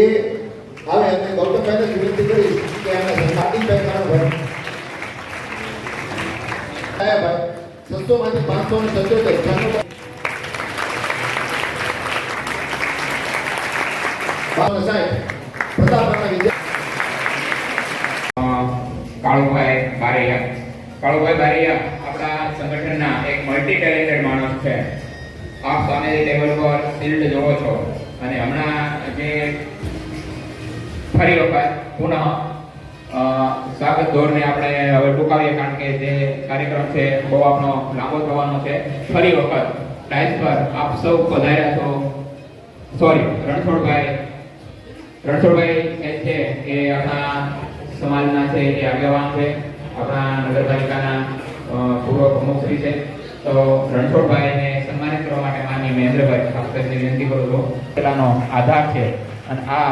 એ આવે અને ગૌતમભાઈને વિનંતી કરીશ કે આને કાર્તિકભાઈ મારો ભાઈ. ભાઈ છસો માંથી પાંચસો ને સત્યોતેર કાળુભાઈ બારૈયા. કાળુભાઈ આપણા સંગઠનના એક મલ્ટી ટેલેન્ટેડ માણસ છે. આપ સામે ટેબલ પર શિલ્ડ જોવો છો. અને હમણાં જે ફરી વખત પુનઃ સ્વાગત ધોરણે આપણે હવે ટૂંકાવીએ કારણ કે જે કાર્યક્રમ છે બહુ આપણો લાંબો થવાનો છે. ફરી વખત ડાયસ પર આપ સૌ પધાર્યા છો. સોરી રણછોડભાઈ રણછોડભાઈ એ છે એ આપણા સમાજના છે એ આગેવાન છે. આપણા નગરપાલિકાના પૂર્વ પ્રમુખશ્રી છે. તો રણછોડભાઈને સન્માનિત કરવા માટે માનની મહેન્દ્રભાઈ કરીને વિનંતી કરું છું. પેલાનો આધાર છે અને આ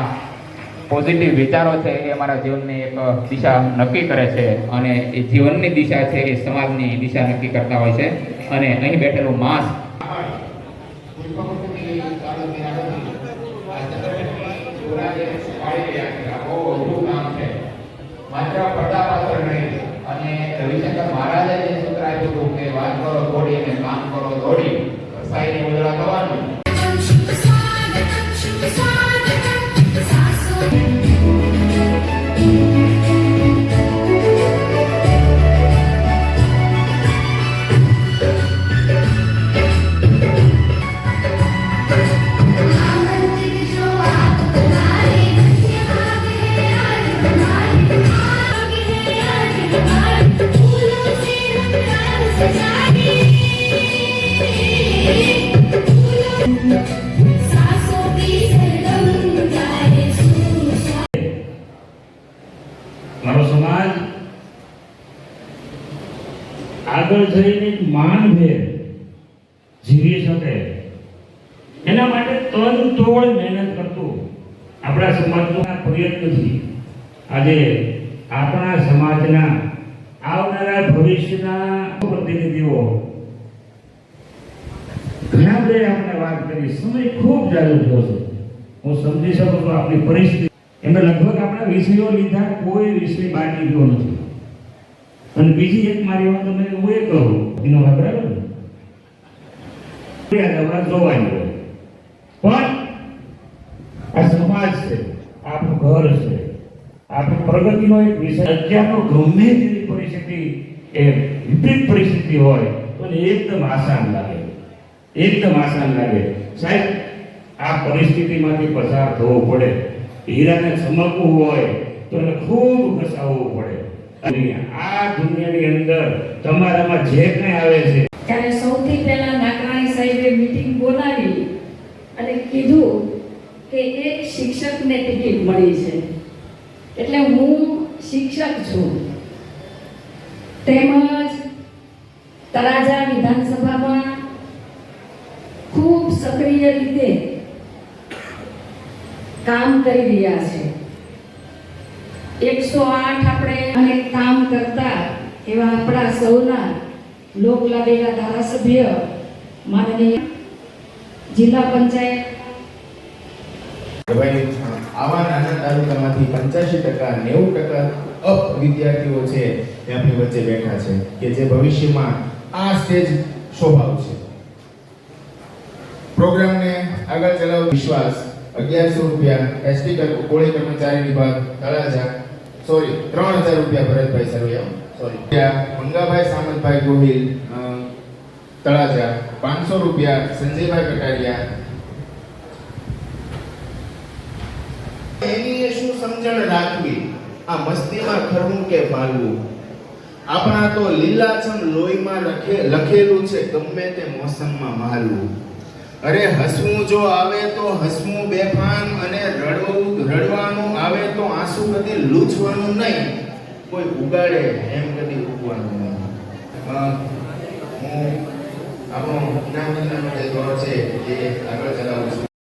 પોઝિટિવ વિચારો છે એ અમારા જીવનની એક દિશા નક્કી કરે છે અને એ જીવનની દિશા છે એ સમાજની દિશા નક્કી કરતા હોય છે અને અહીં બેઠેલું માસ માત્ર આગળ જઈને માનભેર જીવી શકે. એના માટે તન તોડ મહેનત કરતું આપણા સમાજનો આ પ્રયત્નથી આજે આપણા સમાજના આવનારા ભવિષ્યના પ્રતિનિધિઓ બધા આપણે વાત કરી સમય ખૂબ જાજો થયો છે. હું સમજી શકું છું આપણી પરિસ્થિતિ. એમને લગભગ આપણા વિષયો લીધા કોઈ વિષય બાકી ગયો નથી. અને બીજી એક મારી વાત તમે હું એ કહું, એનો વાત બરાબર ને આપણા જોવાની હોય. પણ આ સમાજ છે, આપણું ઘર છે, આપણું પ્રગતિનો એક વિષય અત્યારનો ગમે તેવી પરિસ્થિતિ, એ વિપરીત પરિસ્થિતિ હોય, તો એકદમ આસાન લાગે. એકદમ આસાન લાગે. સાહેબ, આ પરિસ્થિતિમાંથી પસાર થવો પડે. હીરાને ચમકવું હોય તો એને ખૂબ ઘસાવવું પડે. આ દુનિયાની અંદર તમારામાં જે કંઈ આવે છે. ત્યારે સૌથી પહેલા નાકરાણી સાહેબે મીટિંગ બોલાવી અને કીધું કે એક શિક્ષકને ટિકિટ મળી છે. એટલે હું શિક્ષક છું. તેમજ તળાજા વિધાનસભામાં સક્રિય રીતે કામ કરી રહ્યા છે. એકસો આઠ આપણે અને કામ કરતા એવા આપણા સૌના લોકલાડીના ધારાસભ્ય માનનીય જિલ્લા પંચાયત આવા નાના તાલુકામાંથી પંચ્યાસી ટકા, નેવું ટકા અપ વિદ્યાર્થીઓ છે એ વચ્ચે બેઠા છે કે જે ભવિષ્યમાં આ સ્ટેજ શોભાવશે. પ્રોગ્રામને આગળ ચલાવ વિશ્વાસ અગિયારસો રૂપિયા એસટી કોળી કર્મચારી વિભાગ તળાજા. સોરી ત્રણ હજાર રૂપિયા ભરતભાઈ સરવૈયા સોરી મંગાભાઈ સામંતભાઈ ગોહિલ તળાજા. પાંચસો રૂપિયા સંજયભાઈ કટારિયા. એની શું સમજણ રાખવી? આ મસ્તીમાં ખરવું કે ભાલવું? આપણા તો લીલાછમ લોહીમાં લખે લખેલું છે, ગમે તે મોસમમાં માલવું અરે હસવું જો આવે તો હસવું બેફાન અને રડવું, રડવાનું આવે તો આંસુ કદી લૂછવાનું નહીં. કોઈ ઉગાડે એમ કદી ઉગવાનું નહીં. હું આપણો જે છે એ આગળ ચલાવું